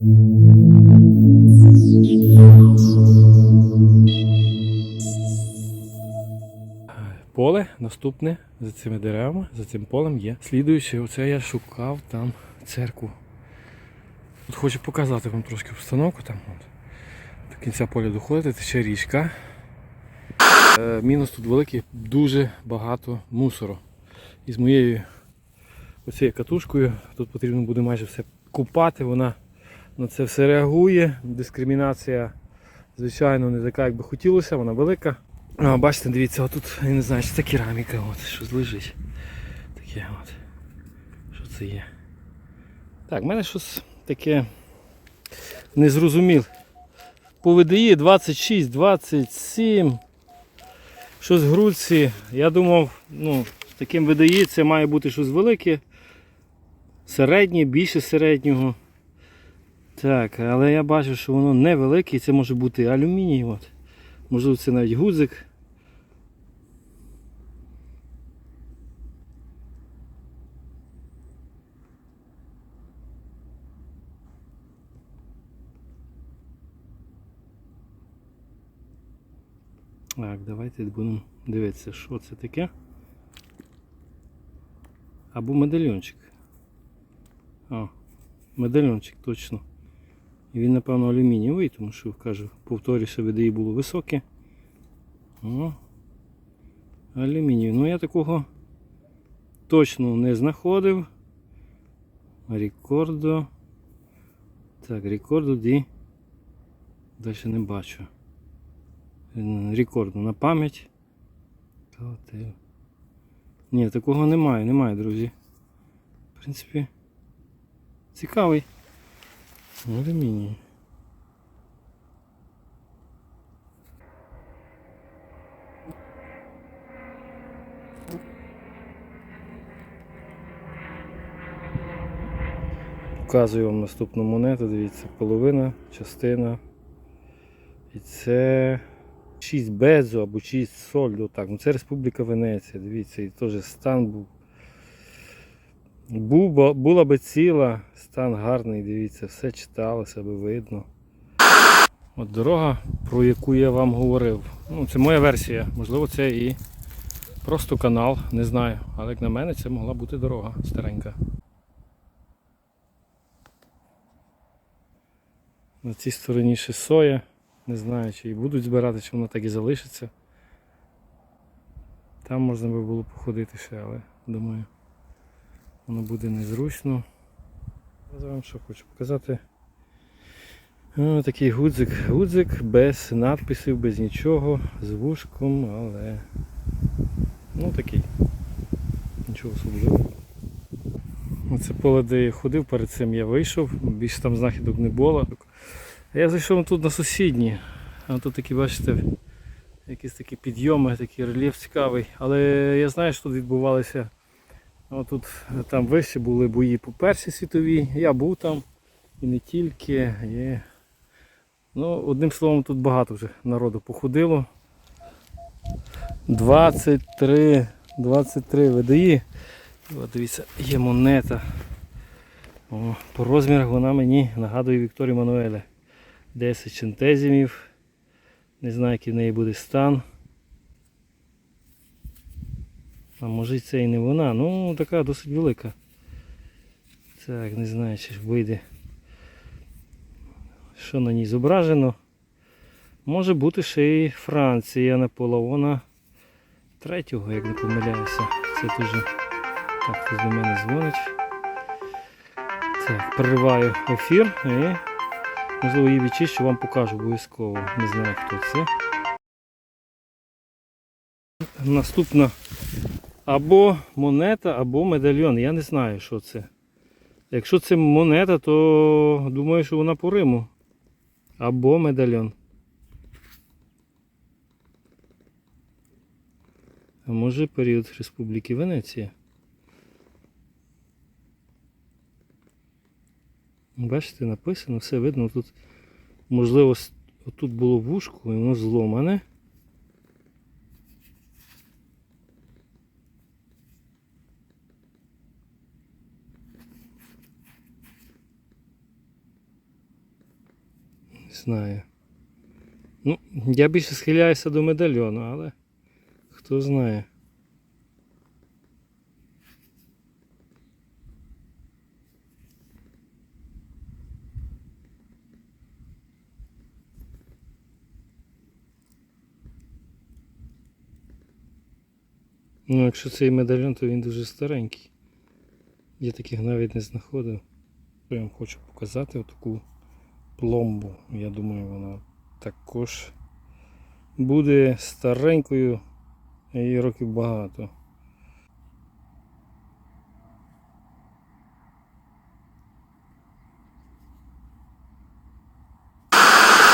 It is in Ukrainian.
Поле наступне за цими деревами, за цим полем є. Слідуючи, оце я шукав там церкву. От хочу показати вам трошки обстановку там. От. До кінця поля доходити, тече річка. Е, мінус тут великий, дуже багато мусору. І з моєю оцією катушкою тут потрібно буде майже все купати. Вона на це все реагує. Дискримінація, звичайно, не така, як би хотілося, вона велика. А, бачите, дивіться, отут, я не знаю, чи це кераміка, от, щось лежить. Таке от. Що це є? Так, в мене щось таке незрозуміле. По ВДІ 26, 27. Щось грудці. Я думав, ну, з таким ВДІ це має бути щось велике. Середнє, більше середнього. Так, але я бачу, що воно невелике, це може бути алюміній. От. Можливо, це навіть гудзик. Так, давайте будемо дивитися, що це таке. Або медальйончик. А, медальйончик точно. І він, напевно, алюмінієвий, тому що, кажу, повторюся, ВДІ було високе. О, алюмінієвий. Ну я такого точно не знаходив. Рекордо. Так, рекордо ді. Далі не бачу. Рекордо на пам'ять. Ні, такого немає, немає, друзі. В принципі, цікавий. Алюміній. Показую вам наступну монету, дивіться, половина, частина. І це 6 безо або 6 соль, так. Ну це Республіка Венеція, дивіться, і теж стан був. Був, була би ціла, стан гарний, дивіться, все читалося би видно. От дорога, про яку я вам говорив. Ну, це моя версія, можливо, це і просто канал, не знаю. Але як на мене, це могла бути дорога старенька. На цій стороні ще соя. Не знаю, чи її будуть збирати, чи вона так і залишиться. Там можна би було походити ще, але думаю, воно буде незручно. Я вам що хочу показати. О, такий гудзик. Гудзик без надписів, без нічого, з вушком, але ну такий. Нічого особливого. Оце поле, де я ходив, перед цим я вийшов, більше там знахідок не було. Я зайшов тут на сусідні. А тут такі, бачите, якісь такі підйоми, такий рельєф цікавий. Але я знаю, що тут відбувалися. О, тут там вище були бої по Першій світовій. Я був там і не тільки. Є. Ну, одним словом, тут багато вже народу походило. 23, 23 ВДІ. От дивіться, є монета. О, по розмірах вона мені нагадує Вікторію Мануеля. 10 центезімів. Не знаю, який в неї буде стан. А може це і не вона. Ну така досить велика. Так, не знаю, чи ж вийде. Що на ній зображено. Може бути ще й Франція Наполеона третього, як не помиляюся. Це дуже... Так, хтось до мене дзвонить. Так, перериваю ефір і можливо її відчищу, вам покажу обов'язково. Не знаю хто це. Наступна або монета, або медальйон. Я не знаю, що це. Якщо це монета, то думаю, що вона по Риму. Або медальйон. А може період Республіки Венеція. Бачите, написано, все видно. Тут, можливо, тут було вушко і воно зломане. Не знаю. Ну, я більше схиляюся до медальйону, але хто знає. Ну, якщо цей медальйон, то він дуже старенький. Я таких навіть не знаходив. Вам хочу показати отаку пломбу. Я думаю, вона також буде старенькою і років багато.